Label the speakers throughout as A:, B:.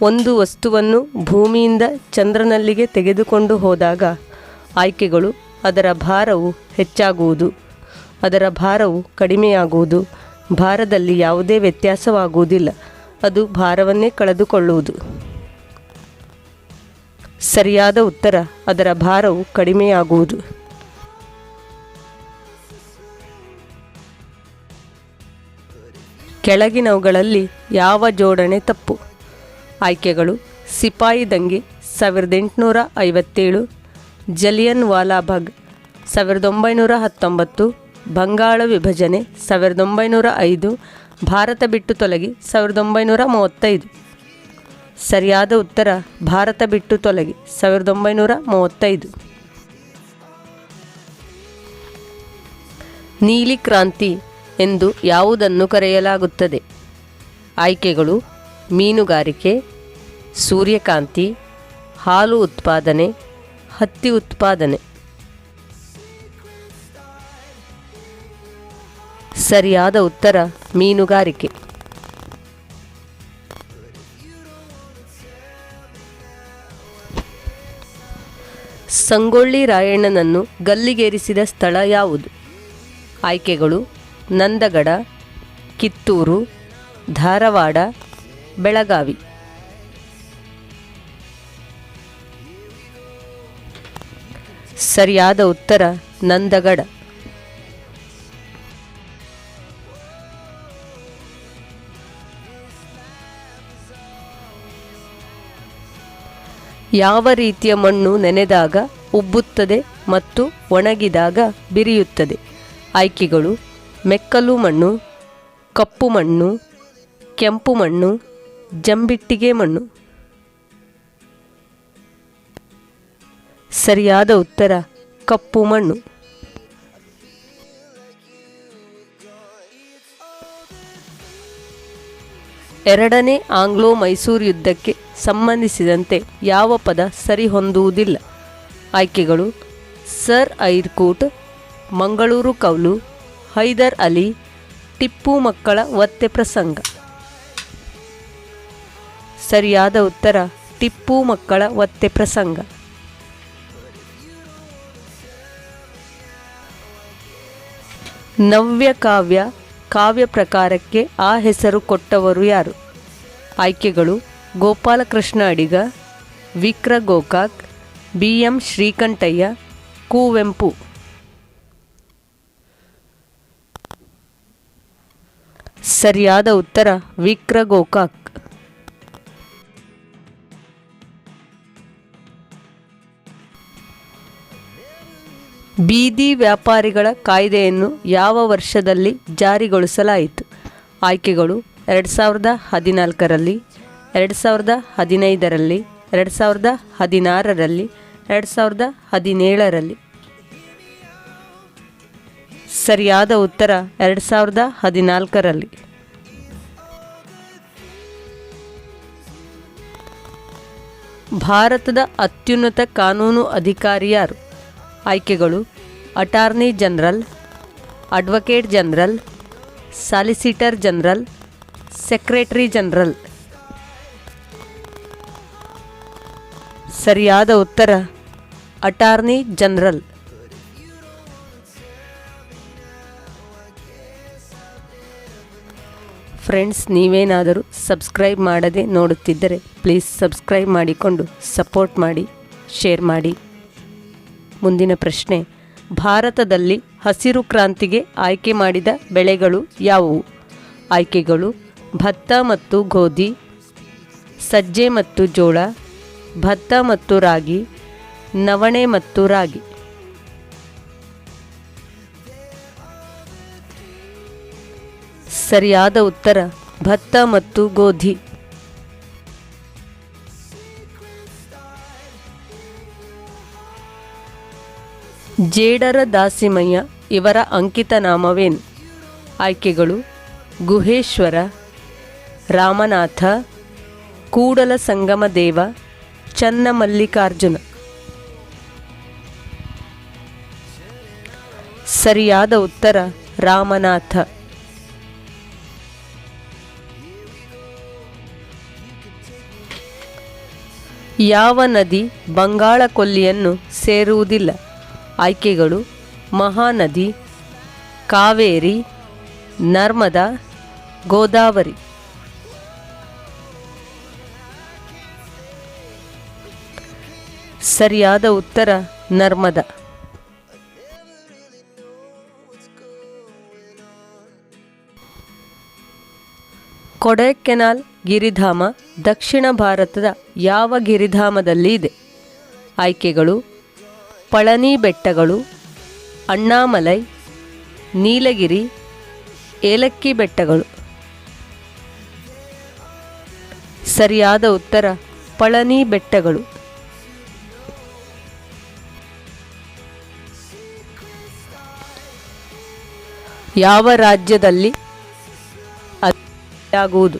A: ಒಂದು ವಸ್ತುವನ್ನು ಭೂಮಿಯಿಂದ ಚಂದ್ರನಲ್ಲಿಗೆ ತೆಗೆದುಕೊಂಡು ಹೋದಾಗ ಆಯ್ಕೆಗಳು ಅದರ ಭಾರವು ಹೆಚ್ಚಾಗುವುದು, ಅದರ ಭಾರವು ಕಡಿಮೆಯಾಗುವುದು. ಭಾರದಲ್ಲಿ ಯಾವುದೇ ವ್ಯತ್ಯಾಸವಾಗುವುದಿಲ್ಲ, ಅದು ಭಾರವನ್ನೇ ಕಳೆದುಕೊಳ್ಳುವುದು. ಸರಿಯಾದ ಉತ್ತರ, ಅದರ ಭಾರವು ಕಡಿಮೆಯಾಗುವುದು. ಕೆಳಗಿನವುಗಳಲ್ಲಿ ಯಾವ ಜೋಡಣೆ ತಪ್ಪು? ಆಯ್ಕೆಗಳು ಸಿಪಾಯಿ ದಂಗೆ ಸಾವಿರದ ಎಂಟುನೂರ ಐವತ್ತೇಳು, ಜಲಿಯನ್ ವಾಲಾಬಾಗ್ ಸಾವಿರದ ಒಂಬೈನೂರ ಹತ್ತೊಂಬತ್ತು, ಬಂಗಾಳ ವಿಭಜನೆ ಸಾವಿರದ ಒಂಬೈನೂರ ಐದು, ಭಾರತ ಬಿಟ್ಟು ತೊಲಗಿ ಸಾವಿರದ ಒಂಬೈನೂರ ಮೂವತ್ತೈದು. ಸರಿಯಾದ ಉತ್ತರ, ಭಾರತ ಬಿಟ್ಟು ತೊಲಗಿ ಸಾವಿರದ ಒಂಬೈನೂರ ಮೂವತ್ತೈದು. ನೀಲಿ ಕ್ರಾಂತಿ ಎಂದು ಯಾವುದನ್ನು ಕರೆಯಲಾಗುತ್ತದೆ? ಆಯ್ಕೆಗಳು, ಮೀನುಗಾರಿಕೆ ಸೂರ್ಯಕಾಂತಿ, ಹಾಲು ಉತ್ಪಾದನೆ, ಹತ್ತಿ ಉತ್ಪಾದನೆ. ಸರಿಯಾದ ಉತ್ತರ, ಮೀನುಗಾರಿಕೆ. ಸಂಗೊಳ್ಳಿ ರಾಯಣ್ಣನನ್ನು ಗಲ್ಲಿಗೇರಿಸಿದ ಸ್ಥಳ ಯಾವುದು? ಆಯ್ಕೆಗಳು, ನಂದಗಡ, ಕಿತ್ತೂರು, ಧಾರವಾಡ, ಬೆಳಗಾವಿ. ಸರಿಯಾದ ಉತ್ತರ ನಂದಗಡ. ಯಾವ ರೀತಿಯ ಮಣ್ಣು ನೆನೆದಾಗ ಉಬ್ಬುತ್ತದೆ ಮತ್ತು ಒಣಗಿದಾಗ ಬಿರಿಯುತ್ತದೆ? ಆಯ್ಕೆಗಳು, ಮೆಕ್ಕಲು ಮಣ್ಣು, ಕಪ್ಪು ಮಣ್ಣು, ಕೆಂಪು ಮಣ್ಣು, ಜಂಬಿಟ್ಟಿಗೆ ಮಣ್ಣು. ಸರಿಯಾದ ಉತ್ತರ, ಕಪ್ಪು ಮಣ್ಣು. ಎರಡನೇ ಆಂಗ್ಲೋ ಮೈಸೂರು ಯುದ್ಧಕ್ಕೆ ಸಂಬಂಧಿಸಿದಂತೆ ಯಾವ ಪದ ಸರಿಹೊಂದುವುದಿಲ್ಲ ಆಯ್ಕೆಗಳು, ಸರ್ ಐರ್ಕೂಟ್, ಮಂಗಳೂರು ಕೌಲು, ಹೈದರ್ ಅಲಿ, ಟಿಪ್ಪು ಮಕ್ಕಳ ಒತ್ತೆ ಪ್ರಸಂಗ. ಸರಿಯಾದ ಉತ್ತರ, ಟಿಪ್ಪು ಮಕ್ಕಳ ಒತ್ತೆ ಪ್ರಸಂಗ. ನವ್ಯ ಕಾವ್ಯ ಕಾವ್ಯ ಪ್ರಕಾರಕ್ಕೆ ಆ ಹೆಸರು ಕೊಟ್ಟವರು ಯಾರು? ಆಯ್ಕೆಗಳು ಗೋಪಾಲಕೃಷ್ಣ ಅಡಿಗ, ವಿಕ್ರ ಗೋಕಾಕ್ ಬಿ ಎಂ ಶ್ರೀಕಂಠಯ್ಯ, ಕುವೆಂಪು. ಸರಿಯಾದ ಉತ್ತರ ವಿಕ್ರ ಗೋಕಾಕ್. ಬೀದಿ ವ್ಯಾಪಾರಿಗಳ ಕಾಯ್ದೆಯನ್ನು ಯಾವ ವರ್ಷದಲ್ಲಿ ಜಾರಿಗೊಳಿಸಲಾಯಿತು? ಆಯ್ಕೆಗಳು ಎರಡು ಸಾವಿರದ ಹದಿನಾಲ್ಕರಲ್ಲಿ, ಎರಡು ಸಾವಿರದ ಹದಿನೈದರಲ್ಲಿ, ಎರಡು ಸಾವಿರದ ಹದಿನಾರರಲ್ಲಿ, ಎರಡು ಸಾವಿರದ ಹದಿನೇಳರಲ್ಲಿ. ಸರಿಯಾದ ಉತ್ತರ ಎರಡು ಸಾವಿರದ ಹದಿನಾಲ್ಕರಲ್ಲಿ. ಭಾರತದ ಅತ್ಯುನ್ನತ ಕಾನೂನು ಅಧಿಕಾರಿ ಯಾರು? ಆಯ್ಕೆಗಳು. Attorney general advocate general solicitor general secretary general ಸರಿಯಾದ ಉತ್ತರ ಅಟಾರ್ನಿ ಜನರಲ್ ಫ್ರೆಂಡ್ಸ್ ನೀವೇನಾದರೂ ಸಬ್ಸ್ಕ್ರೈಬ್ ಮಾಡದೆ ನೋಡುತ್ತಿದ್ದರೆ ಪ್ಲೀಸ್ ಸಬ್ಸ್ಕ್ರೈಬ್ ಮಾಡಿಕೊಂಡು ಸಪೋರ್ಟ್ ಮಾಡಿ ಶೇರ್ ಮಾಡಿ. ಮುಂದಿನ ಪ್ರಶ್ನೆ. ಭಾರತದಲ್ಲಿ ಹಸಿರು ಕ್ರಾಂತಿಗೆ ಆಯ್ಕೆ ಮಾಡಿದ ಬೆಳೆಗಳು ಯಾವುವು? ಆಯ್ಕೆಗಳು ಭತ್ತ ಮತ್ತು ಗೋಧಿ, ಸಜ್ಜೆ ಮತ್ತು ಜೋಳ, ಭತ್ತ ಮತ್ತು ರಾಗಿ, ನವಣೆ ಮತ್ತು ರಾಗಿ. ಸರಿಯಾದ ಉತ್ತರ ಭತ್ತ ಮತ್ತು ಗೋಧಿ. ಜೇಡರ ದಾಸಿಮಯ್ಯ ಇವರ ಅಂಕಿತ ನಾಮವೇನು? ಆಯ್ಕೆಗಳು, ಗುಹೇಶ್ವರ, ರಾಮನಾಥ, ಕೂಡಲ ಸಂಗಮ ದೇವ ಚನ್ನಮಲ್ಲಿಕಾರ್ಜುನ. ಸರಿಯಾದ ಉತ್ತರ, ರಾಮನಾಥ. ಯಾವ ನದಿ ಬಂಗಾಳ ಕೊಲ್ಲಿಯನ್ನು ಸೇರುವುದಿಲ್ಲ? ಆಯ್ಕೆಗಳು ಮಹಾನದಿ, ಕಾವೇರಿ, ನರ್ಮದಾ, ಗೋದಾವರಿ. ಸರಿಯಾದ ಉತ್ತರ ನರ್ಮದಾ. ಕೊಡೈಕೆನಾಲ್ ಗಿರಿಧಾಮ ದಕ್ಷಿಣ ಭಾರತದ ಯಾವ ಗಿರಿಧಾಮದಲ್ಲಿ ಇದೆ? ಆಯ್ಕೆಗಳು ಪಳನಿ ಬೆಟ್ಟಗಳು, ಅಣ್ಣಾಮಲೈ, ನೀಲಗಿರಿ, ಏಲಕ್ಕಿ ಬೆಟ್ಟಗಳು. ಸರಿಯಾದ ಉತ್ತರ, ಪಳನಿ ಬೆಟ್ಟಗಳು. ಯಾವ ರಾಜ್ಯದಲ್ಲಿ ಆಗುವುದು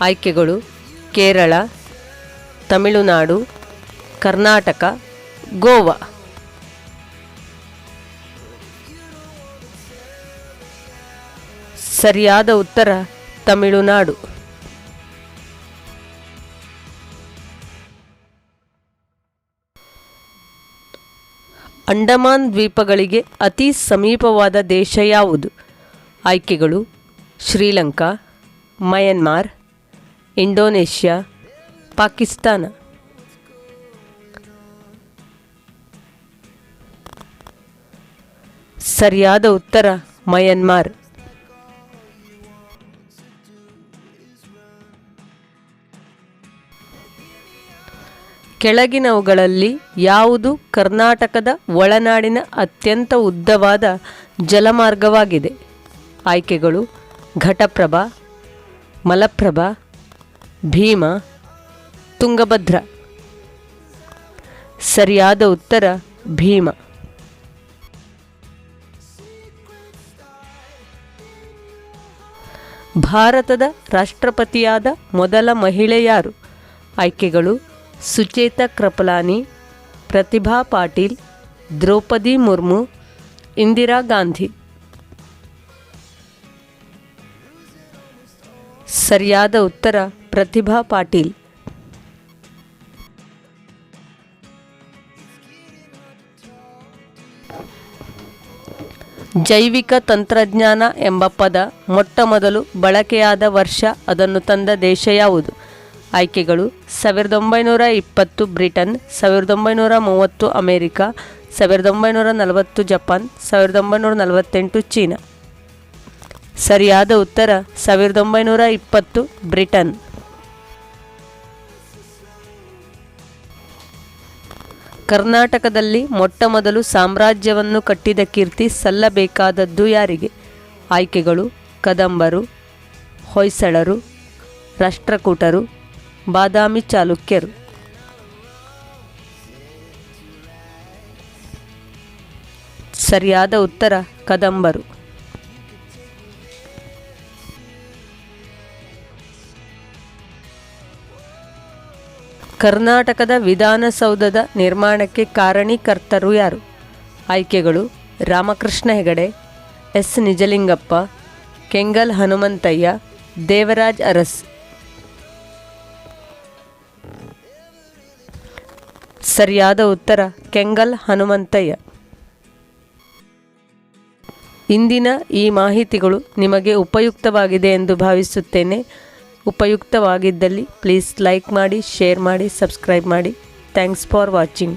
A: ಆಯ್ಕೆಗಳು, ಕೇರಳ, ತಮಿಳುನಾಡು, ಕರ್ನಾಟಕ, ಗೋವಾ. ಸರಿಯಾದ ಉತ್ತರ ತಮಿಳುನಾಡು. ಅಂಡಮಾನ್ ದ್ವೀಪಗಳಿಗೆ ಅತಿ ಸಮೀಪವಾದ ದೇಶ ಯಾವುದು? ಆಯ್ಕೆಗಳು, ಶ್ರೀಲಂಕಾ, ಮಯನ್ಮಾರ್, ಇಂಡೋನೇಷ್ಯಾ, ಪಾಕಿಸ್ತಾನ. ಸರಿಯಾದ ಉತ್ತರ ಮಯನ್ಮಾರ್. ಕೆಳಗಿನವುಗಳಲ್ಲಿ ಯಾವುದು ಕರ್ನಾಟಕದ ಒಳನಾಡಿನ ಅತ್ಯಂತ ಉದ್ದವಾದ ಜಲಮಾರ್ಗವಾಗಿದೆ. ಆಯ್ಕೆಗಳು ಘಟಪ್ರಭಾ, ಮಲಪ್ರಭಾ, ಭೀಮ, ತುಂಗಭದ್ರ. ಸರಿಯಾದ ಉತ್ತರ ಭೀಮ. ಭಾರತದ ರಾಷ್ಟ್ರಪತಿಯಾದ ಮೊದಲ ಮಹಿಳೆ ಯಾರು? ಆಯ್ಕೆಗಳು ಸುಚೇತ ಕೃಪಲಾನಿ, ಪ್ರತಿಭಾ ಪಾಟೀಲ್, ದ್ರೌಪದಿ ಮುರ್ಮು, ಇಂದಿರಾ ಗಾಂಧಿ. ಸರಿಯಾದ ಉತ್ತರ ಪ್ರತಿಭಾ ಪಾಟೀಲ್. ಜೈವಿಕ ತಂತ್ರಜ್ಞಾನ ಎಂಬ ಪದ ಮೊಟ್ಟಮೊದಲು ಬಳಕೆಯಾದ ವರ್ಷ ಅದನ್ನು ತಂದ ದೇಶ ಯಾವುದು? ಆಯ್ಕೆಗಳು ಸಾವಿರದ ಒಂಬೈನೂರ ಇಪ್ಪತ್ತು ಬ್ರಿಟನ್, ಸಾವಿರದ ಒಂಬೈನೂರ ಮೂವತ್ತು ಅಮೇರಿಕ, ಸಾವಿರದ ಒಂಬೈನೂರ ನಲವತ್ತು ಜಪಾನ್, ಸಾವಿರದ ಒಂಬೈನೂರ ನಲವತ್ತೆಂಟು ಚೀನಾ. ಸರಿಯಾದ ಉತ್ತರ ಸಾವಿರದ ಒಂಬೈನೂರ ಇಪ್ಪತ್ತು ಬ್ರಿಟನ್. ಕರ್ನಾಟಕದಲ್ಲಿ ಮೊಟ್ಟ ಮೊದಲು ಸಾಮ್ರಾಜ್ಯವನ್ನು ಕಟ್ಟಿದ ಕೀರ್ತಿ ಸಲ್ಲಬೇಕಾದದ್ದು ಯಾರಿಗೆ? ಆಯ್ಕೆಗಳು ಕದಂಬರು, ಹೊಯ್ಸಳರು, ರಾಷ್ಟ್ರಕೂಟರು ಬಾದಾಮಿ ಚಾಲುಕ್ಯರು. ಸರಿಯಾದ ಉತ್ತರ, ಕದಂಬರು. ಕರ್ನಾಟಕದ ವಿಧಾನಸೌಧದ ನಿರ್ಮಾಣಕ್ಕೆ ಕಾರಣೀಕರ್ತರು ಯಾರು? ಆಯ್ಕೆಗಳು, ರಾಮಕೃಷ್ಣ ಹೆಗಡೆ, ಎಸ್. ನಿಜಲಿಂಗಪ್ಪ, ಕೆಂಗಲ್ ಹನುಮಂತಯ್ಯ, ದೇವರಾಜ್ ಅರಸ್. ಸರಿಯಾದ ಉತ್ತರ ಕೆಂಗಲ್ ಹನುಮಂತಯ್ಯ. ಇಂದಿನ ಈ ಮಾಹಿತಿಗಳು ನಿಮಗೆ ಉಪಯುಕ್ತವಾಗಿದೆ ಎಂದು ಭಾವಿಸುತ್ತೇನೆ. ಉಪಯುಕ್ತವಾಗಿದ್ದಲ್ಲಿ ಪ್ಲೀಸ್ ಲೈಕ್ ಮಾಡಿ, ಶೇರ್ ಮಾಡಿ, ಸಬ್ಸ್ಕ್ರೈಬ್ ಮಾಡಿ. Thanks for watching.